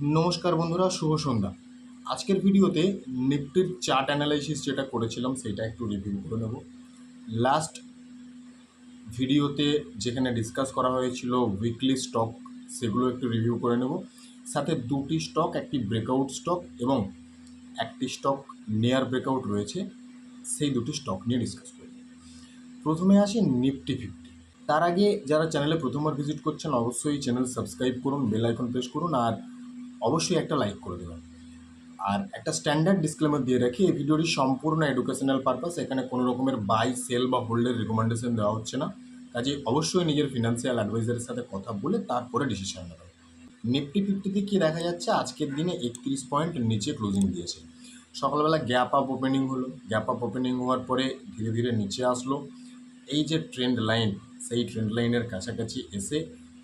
নমস্কার বন্ধুরা, শুভ সন্ধ্যা। আজকের ভিডিওতে নিফটির চার্ট অ্যানালাইসিস যেটা করেছিলাম সেটা একটু রিভিউ করে নেব। লাস্ট ভিডিওতে যেখানে ডিসকাস করা হয়েছিল উইকলি স্টক সেগুলো একটু রিভিউ করে নেব। সাথে দুটি স্টক একটি ব্রেকআউট স্টক এবং একটি স্টক নেয়ার ব্রেকআউট রয়েছে, সেই দুটি স্টক নিয়ে ডিসকাস করব। প্রথমে আসি নিফটি ফিফটি তার আগে যারা চ্যানেলে প্রথমবার ভিজিট করছেন, অবশ্যই চ্যানেল সাবস্ক্রাইব করুন বেল আইকন প্রেস করুন, আর অবশ্যই একটা লাইক করে দেবেন। আর একটা স্ট্যান্ডার্ড ডিসক্লেমার দিয়ে রাখি, এই ভিডিওটি সম্পূর্ণ এডুকেশনাল পারপাস এখানে কোনো রকমের বাই সেল বা হোল্ডের রেকমেন্ডেশন দেওয়া হচ্ছে না। কাজে অবশ্যই নিজের ফিনান্সিয়াল অ্যাডভাইজারের সাথে কথা বলে তারপরে ডিসিশন নেবেন। নিফটি ফিফটিতে কি দেখা যাচ্ছে? আজকের দিনে একত্রিশ পয়েন্ট নিচে ক্লোজিং দিয়েছে। সকালবেলা গ্যাপ আপ ওপেনিং হলো। গ্যাপ আপ ওপেনিং হওয়ার পরে ধীরে ধীরে নিচে আসলো। এই যে ট্রেন্ড লাইন সেই ট্রেন্ড লাইনের কাছাকাছি এসে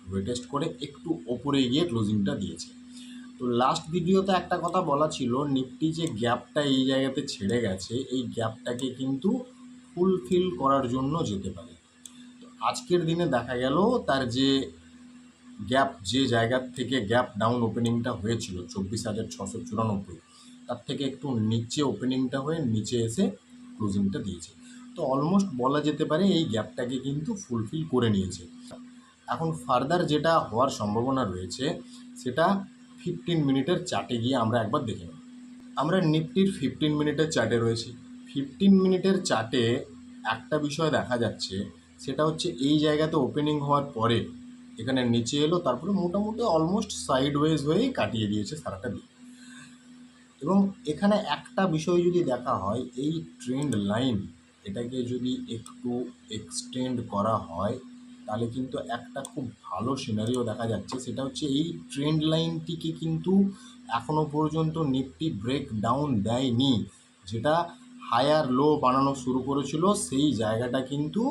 ওয়েটেস্ট করে একটু ওপরে গিয়ে ক্লোজিংটা দিয়েছে। তো লাস্ট ভিডিওতে একটা কথা বলা ছিল নিফটি যে গ্যাপটা এই জায়গাতে ছেড়ে গেছে, এই গ্যাপটাকে কিন্তু ফুলফিল করার জন্য যেতে পারে। তো আজকের দিনে দেখা গেল তার যে গ্যাপ যে জায়গার থেকে গ্যাপ ডাউন ওপেনিংটা হয়েছিল, চব্বিশ হাজার ছশো চুরানব্বই, তার থেকে একটু নিচে ওপেনিংটা হয়ে নিচে এসে ক্লোজিংটা দিয়েছে। তো অলমোস্ট বলা যেতে পারে এই গ্যাপটাকে কিন্তু ফুলফিল করে নিয়েছে। এখন ফার্দার যেটা হওয়ার সম্ভাবনা রয়েছে, সেটা ফিফটিন মিনিটের চার্টে গিয়ে আমরা একবার দেখে নেব। আমরা নিফটির ফিফটিন মিনিটের চার্টে রয়েছি। ফিফটিন মিনিটের চার্টে একটা বিষয় দেখা যাচ্ছে, সেটা হচ্ছে এই জায়গাতে ওপেনিং হওয়ার পরে এখানে নিচে এলো, তারপরে মোটামুটি অলমোস্ট সাইড ওয়েজ হয়েই কাটিয়ে দিয়েছে সারাটা দিন। এবং এখানে একটা বিষয় যদি দেখা হয়, এই ট্রেন্ড লাইন এটাকে যদি একটু এক্সটেন্ড করা হয় তাহলে কিন্তু একটা খুব ভালো সিনারিও দেখা যাচ্ছে। সেটা হচ্ছে এই ট্রেন্ড লাইনটিকে কিন্তু এখনও পর্যন্ত নিফটি ব্রেক ডাউন দেয়নি। যেটা হায়ার লো বানানো শুরু করেছিল, সেই জায়গাটা কিন্তু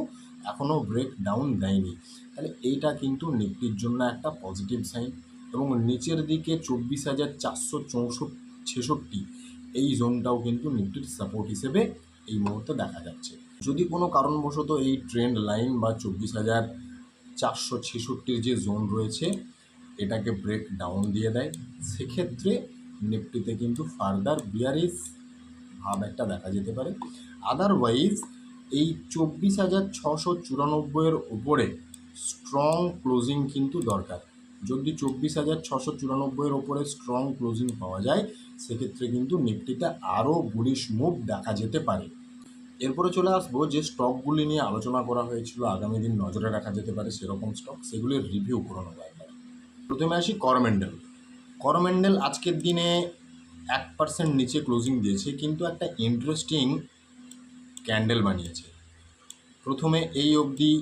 এখনও ব্রেক ডাউন দেয়নি। তাহলে এইটা কিন্তু নিফটির জন্য একটা পজিটিভ সাইন এবং নিচের দিকে চব্বিশ হাজার চারশো চৌষট্টি ছেষট্টি এই জোনটাও কিন্তু নিফটির সাপোর্ট হিসেবে এই মুহূর্তে দেখা যাচ্ছে। যদি কোনো কারণবশত এই ট্রেন্ড লাইন বা চব্বিশ হাজার চারশো ছেষট্টির যে জোন রয়েছে, এটাকে ব্রেক ডাউন দিয়ে দেয়। সেক্ষেত্রে নিফটিতে কিন্তু ফার্দার বিয়ারিস ভাব একটা দেখা যেতে পারে। আদারওয়াইজ এই চব্বিশ হাজার ছশো চুরানব্বইয়ের ওপরে স্ট্রং ক্লোজিং কিন্তু দরকার। যদি চব্বিশ হাজার ছশো চুরানব্বইয়ের ওপরে স্ট্রং ক্লোজিং পাওয়া যায়, সেক্ষেত্রে কিন্তু নিফটিতে আরও বুলিশ মুভ দেখা যেতে পারে। এরপরে চলে আসব যে স্টকগুলি নিয়ে আলোচনা করা হয়েছিল, আগামী দিন নজরে রাখা যেতে পারে সেরকম স্টক সেগুলির রিভিউ করানো একবার প্রথমে আসি করমেন্ডেল করমেন্ডেল আজকের দিনে এক পার্সেন্ট নিচে ক্লোজিং দিয়েছে, কিন্তু একটা ইন্টারেস্টিং ক্যান্ডেল বানিয়েছে। প্রথমে এই অবধি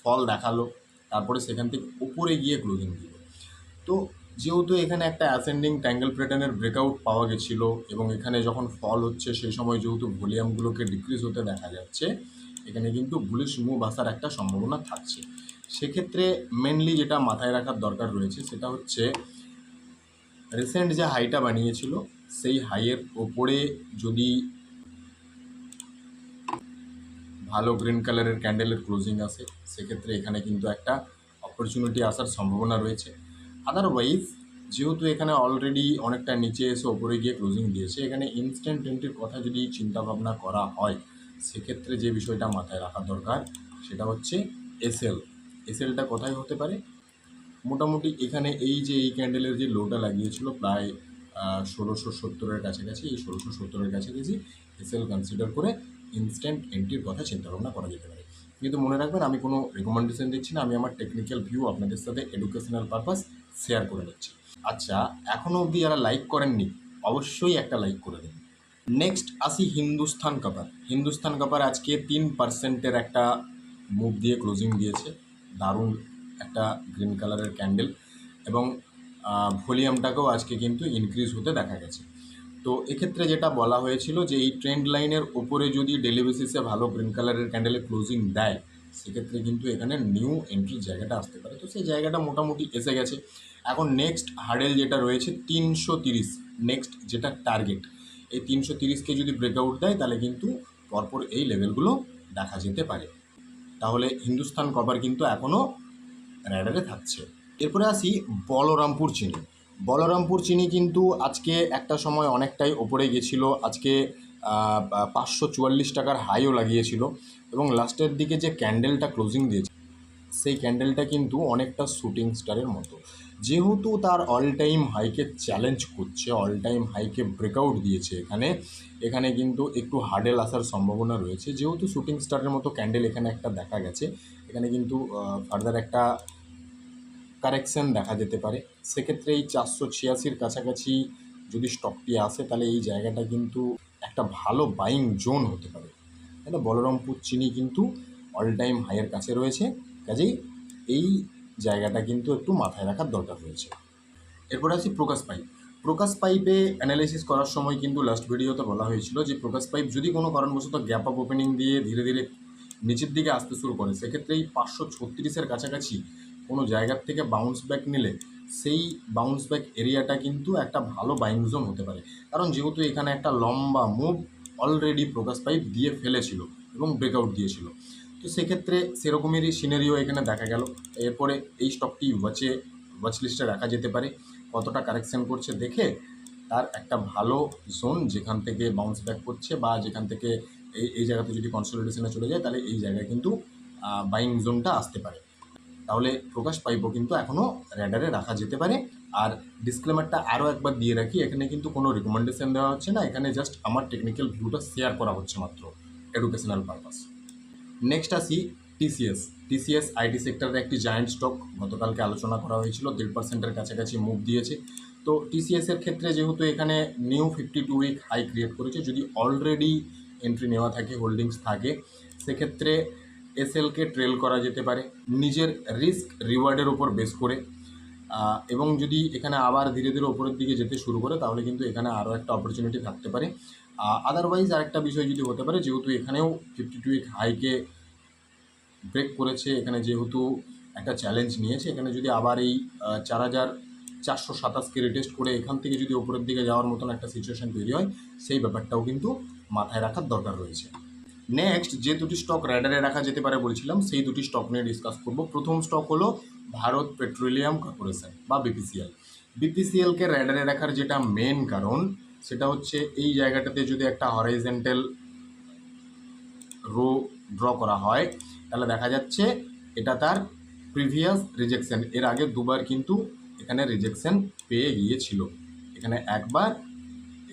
ফল দেখাল, তারপরে সেখান থেকে উপরে গিয়ে ক্লোজিং দিল। তো যেহেতু এখানে একটা অ্যাসেন্ডিং ট্যাঙ্গেল প্যাটার্নের ব্রেকআউট পাওয়া গেছিল এবং এখানে যখন ফল হচ্ছে, সেই সময় যেহেতু ভলিউমগুলোকে ডিক্রিজ হতে দেখা যাচ্ছে, এখানে কিন্তু বুলিশ মুভ আসার একটা সম্ভাবনা থাকছে। সেক্ষেত্রে মেনলি যেটা মাথায় রাখার দরকার রয়েছে, সেটা হচ্ছে রিসেন্ট যে হাইটা বানিয়েছিল, সেই হাইয়ের ওপরে যদি ভালো গ্রিন কালারের ক্যান্ডেলের ক্লোজিং আসে, সেক্ষেত্রে এখানে কিন্তু একটা অপরচুনিটি আসার সম্ভাবনা রয়েছে। আদারওয়াইজ যেহেতু এখানে অলরেডি অনেকটা নিচে এসে ওপরে গিয়ে ক্লোজিং দিয়েছে, এখানে ইনস্ট্যান্ট এন্ট্রির কথা যদি চিন্তা ভাবনা করা হয়, সেক্ষেত্রে যে বিষয়টা মাথায় রাখা দরকার, সেটা হচ্ছে এসএল এসএলটা কোথায় হতে পারে? মোটামুটি এখানে এই যে এই ক্যান্ডেলের যে লোটা লাগিয়েছিল প্রায় ষোলোশো সত্তরের কাছাকাছি, এই ষোলোশো সত্তরের কাছাকাছি এসএল কনসিডার করে ইনস্ট্যান্ট এন্ট্রির কথা চিন্তা ভাবনা করা যেতে পারে। কিন্তু মনে রাখবেন, আমি কোনো রেকমেন্ডেশন দিচ্ছি না, আমি আমার টেকনিক্যাল ভিউ আপনাদের সাথে এডুকেশনাল পারপাস শেয়ার করে নিচ্ছি আচ্ছা এখনও অবধি যারা লাইক করেননি, অবশ্যই একটা লাইক করে দিন। নেক্সট আসি হিন্দুস্থান কাপার হিন্দুস্থান কাপার আজকে তিন পার্সেন্টের একটা মুভ দিয়ে ক্লোজিং দিয়েছে। দারুণ একটা গ্রিন কালারের ক্যান্ডেল এবং ভলিউমটাকেও আজকে কিন্তু ইনক্রিজ হতে দেখা গেছে। তো এক্ষেত্রে যেটা বলা হয়েছিল যে এই ট্রেন্ড লাইনের ওপরে যদি ডেলি ভালো গ্রিন কালারের ক্যান্ডেলে ক্লোজিং দেয় সেক্ষেত্রে কিন্তু এখানে নিউ এন্ট্রির জায়গাটা আসতে পারে। তো সেই জায়গাটা মোটামুটি এসে গেছে। এখন নেক্সট হার্ডেল যেটা রয়েছে, তিনশো তিরিশ। নেক্সট যেটা টার্গেট এই তিনশো তিরিশকে যদি ব্রেকআউট দেয়, তাহলে কিন্তু পরপর এই লেভেলগুলো দেখা যেতে পারে। তাহলে হিন্দুস্তান কভার কিন্তু এখনও র্যাডারে থাকছে। এরপরে আসি বলরামপুর চিনি। বলরামপুর চিনি কিন্তু আজকে একটা সময় অনেকটাই ওপরে গেছিল। আজকে পাঁচশো চুয়াল্লিশ টাকার হাইও লাগিয়েছিল। এবং লাস্টের দিকে যে ক্যান্ডেলটা ক্লোজিং দিয়েছে, সেই ক্যান্ডেলটা কিন্তু অনেকটা শুটিং স্টারের মতো। যেহেতু তার অল টাইম হাইকে চ্যালেঞ্জ করছে অল টাইম হাইকে ব্রেকআউট দিয়েছে এখানে এখানে কিন্তু একটু হার্ডেল আসার সম্ভাবনা রয়েছে। যেহেতু শুটিং স্টারের মতো ক্যান্ডেল এখানে একটা দেখা গেছে, এখানে কিন্তু ফার্দার একটা কারেকশন দেখা যেতে পারে। সেক্ষেত্রে এই চারশো ছিয়াশির কাছাকাছি যদি স্টকটি আসে, তাহলে এই জায়গাটা কিন্তু একটা ভালো বাইং জোন হতে পারে। তাহলে বলরামপুর চিনি কিন্তু অল টাইম হাইয়ের কাছে রয়েছে। কাজেই এই জায়গাটা কিন্তু একটু মাথায় রাখার দরকার রয়েছে এরপর আসি প্রকাশ পাইপ। প্রকাশ পাইপে অ্যানালাইসিস করার সময় কিন্তু লাস্ট ভিডিওতে বলা হয়েছিল যে প্রকাশ পাইপ যদি কোনো কারণবশত গ্যাপ আপ ওপেনিং দিয়ে ধীরে ধীরে নিচের দিকে আসতে শুরু করে সেক্ষেত্রে এই পাঁচশো ছত্রিশের কাছাকাছি কোনো জায়গার থেকে বাউন্স ব্যাক নিলে সেই বাউন্স ব্যাক এরিয়াটা কিন্তু একটা ভালো বাইং জোন হতে পারে। কারণ যেহেতু এখানে একটা লম্বা মুভ অলরেডি প্রকাশ পাইপ দিয়ে ফেলেছিল এবং ব্রেকআউট দিয়েছিল। তো সেক্ষেত্রে সেরকমেরই সিনারিও এখানে দেখা গেল। এরপরে এই স্টকটি ওয়াচে ওয়াচ লিস্টে রাখা যেতে পারে। কতটা কারেকশান করছে দেখে তার একটা ভালো জোন যেখান থেকে বাউন্স ব্যাক করছে বা যেখান থেকে এই এই জায়গাতে যদি কনসলিডেশনে চলে যায়, তাহলে এই জায়গায় কিন্তু বাইং জোনটা আসতে পারে। তাহলে প্রকাশ পাইপও কিন্তু এখনও র্যাডারে রাখা যেতে পারে। আর ডিসক্লেমারটা আরও একবার দিয়ে রাখি, এখানে কিন্তু কোনো রিকমেন্ডেশন দেওয়া হচ্ছে না, এখানে জাস্ট আমার টেকনিক্যাল ভিউটা শেয়ার করা হচ্ছে মাত্র এডুকেশনাল পারপাস নেক্সট আসি টিসিএস টিসিএস আইটি সেক্টরের একটি জায়েন্ট স্টক গতকালকে আলোচনা করা হয়েছিল, দেড় পার্সেন্টের কাছাকাছি মুভ দিয়েছে। তো টিসিএস এর ক্ষেত্রে যেহেতু এখানে new fifty two week high create করেছে, যদি অলরেডি এন্ট্রি নেওয়া থাকে হোল্ডিংস থাকে, সেক্ষেত্রে এসএলকে ট্রেল করা যেতে পারে, নিজের রিস্ক রিওয়ার্ডের ওপর বেস করে। এবং যদি এখানে আবার ধীরে ধীরে ওপরের দিকে যেতে শুরু করে, তাহলে কিন্তু এখানে আরও একটা অপরচুনিটি থাকতে পারে। আদারওয়াইজ আরেকটা বিষয় যদি হতে পারে, যেহেতু এখানেও ফিফটি টু হাইকে ব্রেক করেছে, এখানে যেহেতু একটা চ্যালেঞ্জ নিয়েছে, এখানে যদি আবার এই চার হাজার চারশো সাতাশকে রিটেস্ট করে এখান থেকে যদি ওপরের দিকে যাওয়ার মতন একটা সিচুয়েশান তৈরি হয়, সেই ব্যাপারটাও কিন্তু মাথায় রাখার দরকার রয়েছে। নেক্সট যে দুটি স্টক র্যাডারে রাখা যেতে পারে বলছিলাম, সেই দুটি স্টক নিয়ে ডিসকাস করব। প্রথম স্টক হলো ভারত পেট্রোলিয়াম কর্পোরেশন বা বিপিসিএল বিপিসিএলকে র্যাডারে রাখার যেটা মেন কারণ, সেটা হচ্ছে এই জায়গাটাতে যদি একটা হরাইজেন্টাল রো ড্র করা হয়, তাহলে দেখা যাচ্ছে এটা তার প্রিভিয়াস রিজেকশন এর আগে দুবার কিন্তু এখানে রিজেকশন পেয়ে গিয়েছিল। এখানে একবার,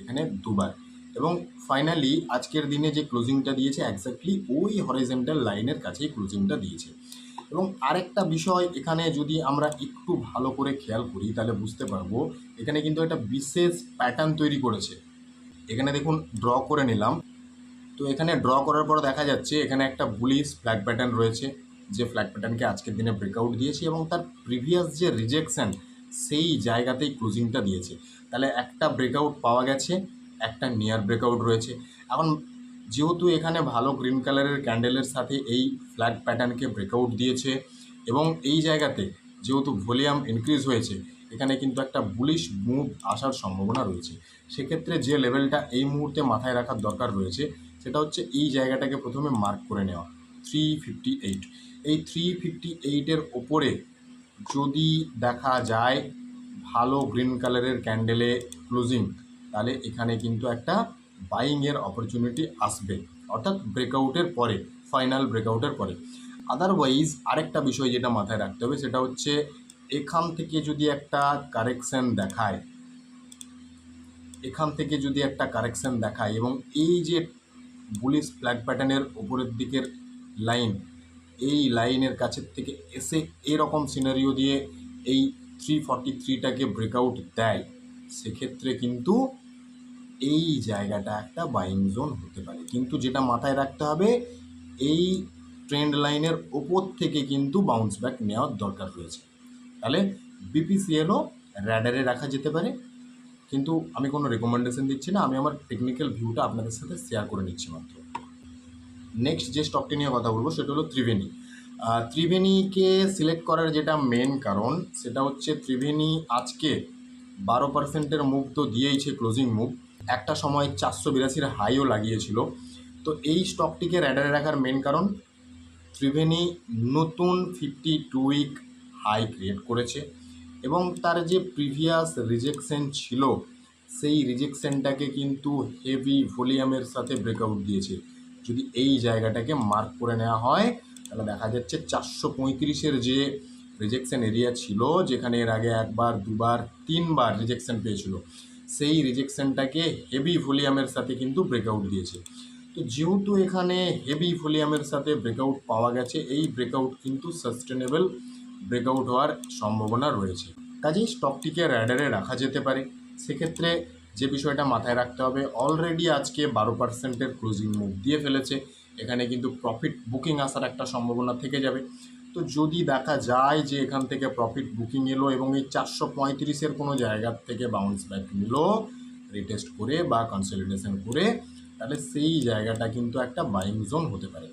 এখানে দুবার। এবং ফাইনালি আজকের দিনে যে ক্লোজিংটা দিয়েছে একজাক্টলি ওই হরিজেন্টাল লাইনের কাছেই ক্লোজিংটা দিয়েছে। এবং আরেকটা বিষয় এখানে যদি আমরা একটু ভালো করে খেয়াল করি, তাহলে বুঝতে পারব, এখানে কিন্তু একটা বিশেষ প্যাটার্ন তৈরি করেছে। এখানে দেখুন ড্র করে নিলাম। তো এখানে ড্র করার পর দেখা যাচ্ছে, এখানে একটা বুলিশ ফ্ল্যাগ প্যাটার্ন রয়েছে, যে ফ্ল্যাগ প্যাটার্নকে আজকের দিনে ব্রেকআউট দিয়েছে এবং তার প্রিভিয়াস যে রিজেকশন সেই জায়গাতেই ক্লোজিংটা দিয়েছে। তাহলে একটা ব্রেকআউট পাওয়া গেছে। একটা নিয়ার ব্রেকআউট রয়েছে। এখন যেহেতু এখানে ভালো গ্রিন কালারের ক্যান্ডেলের সাথে এই ফ্ল্যাগ প্যাটার্নকে ব্রেকআউট দিয়েছে এবং এই জায়গাতে যেহেতু ভলিউম ইনক্রিজ হয়েছে, এখানে কিন্তু একটা বুলিশ মুভ আসার সম্ভাবনা রয়েছে। সেক্ষেত্রে যে লেভেলটা এই মুহূর্তে মাথায় রাখার দরকার রয়েছে, সেটা হচ্ছে এই জায়গাটাকে প্রথমে মার্ক করে নেওয়া থ্রি ফিফটি এইট এই থ্রি ফিফটি এইটের ওপরে যদি দেখা যায় ভালো গ্রিন কালারের ক্যান্ডেলে ক্লোজিং তাহলে এখানে কিন্তু একটা বাইংয়ের অপরচুনিটি আসবে। অর্থাৎ ব্রেকআউটের পরে ফাইনাল ব্রেকআউটের পরে। আদারওয়াইজ আরেকটা বিষয় যেটা মাথায় রাখতে হবে, সেটা হচ্ছে এখান থেকে যদি একটা কারেকশন দেখায়, এখান থেকে যদি একটা কারেকশন দেখায় এবং এই যে বুলিশ ফ্ল্যাগ প্যাটার্নের ওপরের দিকের লাইন এই লাইনের কাছের থেকে এসে এরকম সিনারিও দিয়ে এই থ্রি ফর্টি থ্রিটাকে ব্রেকআউট দেয়, সেক্ষেত্রে কিন্তু এই জায়গাটা একটা বাইং জোন হতে পারে। কিন্তু যেটা মাথায় রাখতে হবে, এই ট্রেন্ড লাইনের ওপর থেকে কিন্তু বাউন্স ব্যাক নেওয়ার দরকার রয়েছে। তাহলে বিপিসিএলও র্যাডারে রাখা যেতে পারে। কিন্তু আমি কোনো রেকমেন্ডেশন দিচ্ছি না, আমি আমার টেকনিক্যাল ভিউটা আপনাদের সাথে শেয়ার করে নিচ্ছি মাত্র। নেক্সট যে স্টকটি নিয়ে কথা বলব, সেটা হলো ত্রিবেণী। ত্রিবেণীকে সিলেক্ট করার যেটা মেন কারণ, সেটা হচ্ছে ত্রিবেণী আজকে বারো পার্সেন্টের মুভ তো দিয়েইছে ক্লোজিং মুভ একটা সময় চারশো বিরাশির হাইও লাগিয়েছিল। তো এই স্টকটিকে র্যাডারে রাখার মেন কারণ ত্রিবেণী নতুন fifty two week high create করেছে এবং তার যে প্রিভিয়াস রিজেকশন ছিল, সেই রিজেকশনটাকে কিন্তু হেভি ভলিউমের সাথে ব্রেকআউট দিয়েছে। যদি এই জায়গাটাকে মার্ক করে নেওয়া হয়, তাহলে দেখা যাচ্ছে চারশো পঁয়ত্রিশের যে রিজেকশন এরিয়া ছিল, যেখানে এর আগে একবার, দুবার, তিনবার রিজেকশন পেয়েছিল। সেই রিজেকশনটাকে হেভি ভলিউমের সাথে কিন্তু ব্রেকআউট দিয়েছে। তো যেহেতু এখানে হেভি ভলিউমের সাথে ব্রেকআউট পাওয়া গেছে, এই ব্রেকআউট কিন্তু সাস্টেনেবল ব্রেকআউট হওয়ার সম্ভাবনা রয়েছে। কাজেই স্টকটিকে র্যাডারে রাখা যেতে পারে। সেক্ষেত্রে যে বিষয়টা মাথায় রাখতে হবে অলরেডি আজকে বারো পার্সেন্টের ক্লোজিং মুভ দিয়ে ফেলেছে। এখানে কিন্তু প্রফিট বুকিং আসার একটা সম্ভাবনা থেকে যাবে। তো যদি দেখা যায় যে এখান থেকে প্রফিট বুকিং এলো এবং এই চারশো পঁয়ত্রিশের কোনো জায়গার থেকে বাউন্স ব্যাক নিল রিটেস্ট করে বা কনসলিডেশন করে, তাহলে সেই জায়গাটা কিন্তু একটা বাইং জোন হতে পারে।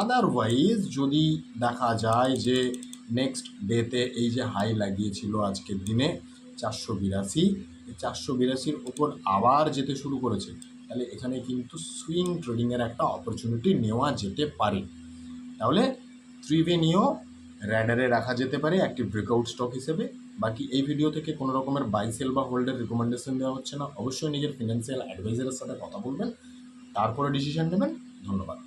আদারওয়াইজ যদি দেখা যায় যে নেক্সট ডেতে এই যে হাই লাগিয়েছিল আজকের দিনে চারশো বিরাশি চারশো বিরাশির ওপর আবার যেতে শুরু করেছে, তাহলে এখানে কিন্তু সুইং ট্রেডিংয়ের একটা অপরচুনিটি নেওয়া যেতে পারে। তাহলে ত্রিভেনিও র্যাডারে রাখা যেতে পারে, একটি ব্রেকআউট স্টক হিসেবে। বাকি এই ভিডিও থেকে কোনো রকমের বাই সেল বা হোল্ডের রিকমেন্ডেশন দেওয়া হচ্ছে না। অবশ্যই নিজের ফিনান্সিয়াল অ্যাডভাইজারের সাথে কথা বলবেন, তারপরে ডিসিশন নেবেন। ধন্যবাদ।